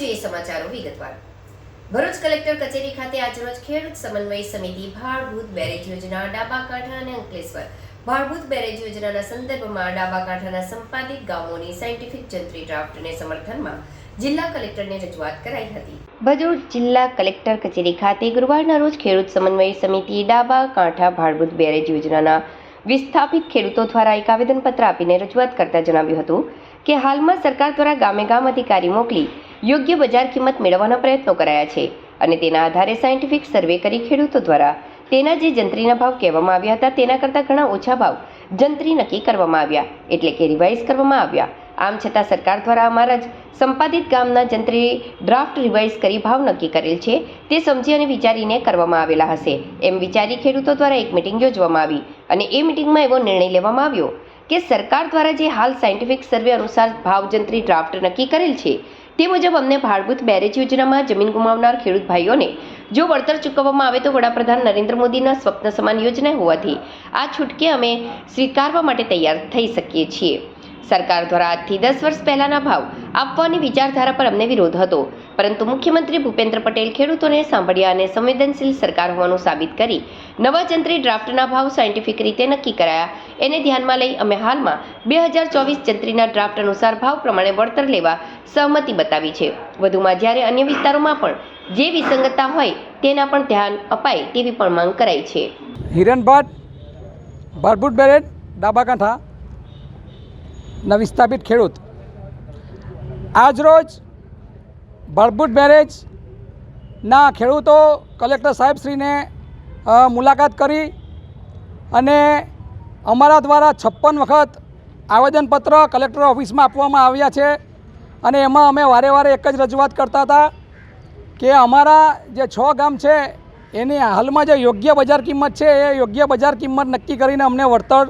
જોઈએ સમાચારો વિગતવાર. ભરૂચ કલેક્ટર કચેરી ખાતે આજરોજ ખેડૂત સમન્વય સમિતિ ભાળભૂત બેરેજ યોજના ડાબા કાંઠા અને અંકલેશ્વર. ભાળભૂત બેરેજ યોજનાના સંદર્ભમાં ડાબા કાંઠાના સંપાદિત ગામોની સાયન્ટિફિક જંત્રી ડ્રાફ્ટને સમર્થનમાં જિલ્લા કલેક્ટરને રજૂઆત કરાઈ હતી. ભરૂચ જિલ્લા કલેક્ટર કચેરી ખાતે ગુરુવારના રોજ ખેડૂત સમન્વય સમિતિ ડાબા કાંઠા ભાળભૂત બેરેજ યોજનાના વિસ્થાપિત ખેડૂતો દ્વારા એક આવેદનપત્ર આપીને રજૂઆત કરતા જણાવ્યું હતું કે હાલમાં સરકાર દ્વારા ગામે ગામ અધિકારી મોકલી યોગ્ય બજાર કિંમત મેળવવાના પ્રયત્નો કરાયા છે અને તેના આધારે સાયન્ટિફિક સર્વે કરી ખેડૂતો દ્વારા તેના જે જંત્રીના ભાવ કહેવામાં આવ્યા હતા તેના કરતાં ઘણા ઓછા ભાવ જંત્રી નક્કી કરવામાં આવ્યા, એટલે કે રિવાઇઝ કરવામાં આવ્યા. આમ છતાં સરકાર દ્વારા અમારા જ સંપાદિત ગામના જંત્રી ડ્રાફ્ટ રિવાઇઝ કરી ભાવ નક્કી કરેલ છે, તે સમજી અને વિચારીને કરવામાં આવેલા હશે. એમ વિચારી ખેડૂતો દ્વારા એક મિટિંગ યોજવામાં આવી અને એ મિટિંગમાં એવો નિર્ણય લેવામાં આવ્યો કે સરકાર દ્વારા જે હાલ સાયન્ટિફિક સર્વે અનુસાર ભાવ જંત્રી ડ્રાફ્ટ નક્કી કરેલ છે, તે મુજબ અમને ભાડભૂત બેરેજ યોજનામાં જમીન ગુમાવનાર ખેડૂત ભાઈઓને જો વળતર ચૂકવવામાં આવે તો વડાપ્રધાન નરેન્દ્ર મોદીના સ્વપ્ન સમાન યોજના હોવાથી આ છૂટકે અમે સ્વીકારવા માટે તૈયાર થઈ શકીએ છીએ. સરકાર દ્વારા આજથી દસ વર્ષ પહેલાના ભાવ આપવાની વિચારધારા પર અમને વિરોધ હતો. પરંતુ મુખ્યમંત્રી ભૂપેન્દ્ર પટેલ ખેડૂતોને સાંભળ્યા અને સંવેદનશીલ સરકાર હોવાનું સાબિત કરી નવા જંત્રી ડ્રાફ્ટના ભાવ સાયન્ટિફિક રીતે નક્કી કરાયા. એને ધ્યાનમાં લઈ અમે હાલમાં બે હજાર ચોવીસ જંત્રીના ડ્રાફ્ટ અનુસાર ભાવ પ્રમાણે વળતર લેવા સહમતિ બતાવી છે. વધુમાં જ્યારે અન્ય વિસ્તારોમાં પણ જે વિસંગતતા હોય તેના પણ ધ્યાન અપાય તેવી પણ માંગ કરાઈ છે. હિરણભાટ ભટ્ટ ભરભૂટ બેરેજ ડાબા કાંઠા ના વિસ્થાપિત ખેડૂત. આજરોજ ભરભૂટ બેરેજના ખેડૂતો કલેક્ટર સાહેબશ્રીને મુલાકાત કરી અને અમારા દ્વારા છપ્પન વખત આવેદનપત્ર કલેક્ટર ઓફિસમાં આપવામાં આવ્યા છે અને એમાં અમે વારે વારે એક જ રજૂઆત કરતા હતા કે અમારા જે છ ગામ છે, એની હાલમાં જે યોગ્ય બજાર કિંમત છે, એ યોગ્ય બજાર કિંમત નક્કી કરીને અમને વળતર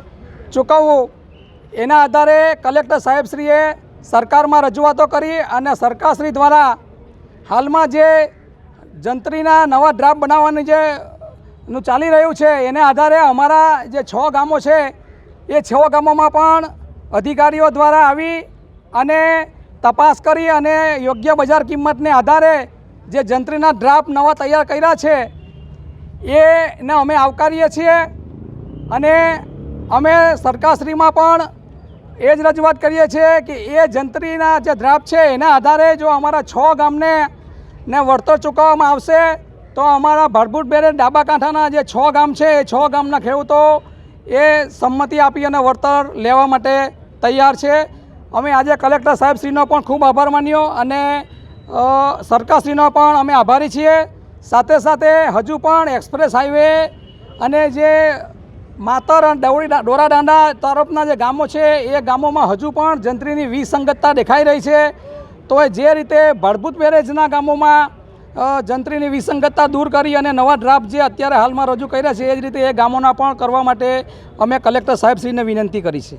ચૂકવવું. એના આધારે કલેક્ટર સાહેબશ્રીએ સરકારમાં રજૂઆતો કરી અને સરકારશ્રી દ્વારા હાલમાં જે જંત્રીના નવા ડ્રાફ્ટ બનાવવાની જે નું ચાલી રહ્યું છે, એને આધારે અમારા જે છ ગામો છે, એ છ ગામોમાં પણ અધિકારીઓ દ્વારા આવી અને તપાસ કરી અને યોગ્ય બજાર કિંમતને આધારે જે જંત્રીના ડ્રાફ્ટ નવા તૈયાર કર્યા છે, એને અમે આવકારીએ છીએ અને અમે સરકારશ્રીમાં પણ એ જ રજૂઆત કરીએ છીએ કે એ જંત્રીના જે ડ્રાફ્ટ છે, એના આધારે જો અમારા છ ગામને ને વળતર ચૂકવવામાં આવશે, તો અમારા ભરભૂટ બેરે ડાબા કાંઠાના જે છ ગામ છે, એ છ ગામના ખેડૂતો એ સંમતિ આપી અને વળતર લેવા માટે તૈયાર છે. અમે આજે કલેક્ટર સાહેબશ્રીનો પણ ખૂબ આભાર માન્યો અને સરકારશ્રીનો પણ અમે આભારી છીએ. સાથે સાથે હજુ પણ એક્સપ્રેસ હાઈવે અને જે માતર અને ડવડી ડોરાડાંડા તરફના જે ગામો છે, એ ગામોમાં હજુ પણ જંત્રીની વિસંગતતા દેખાઈ રહી છે. તો જે રીતે ભડભૂત બેરેજના ગામોમાં જંત્રીની વિસંગતતા દૂર કરી અને નવા ડ્રાફ્ટ જે અત્યારે હાલમાં રજૂ કર્યા છે, એ જ રીતે એ ગામોના પણ કરવા માટે અમે કલેક્ટર સાહેબશ્રીને વિનંતી કરી છે.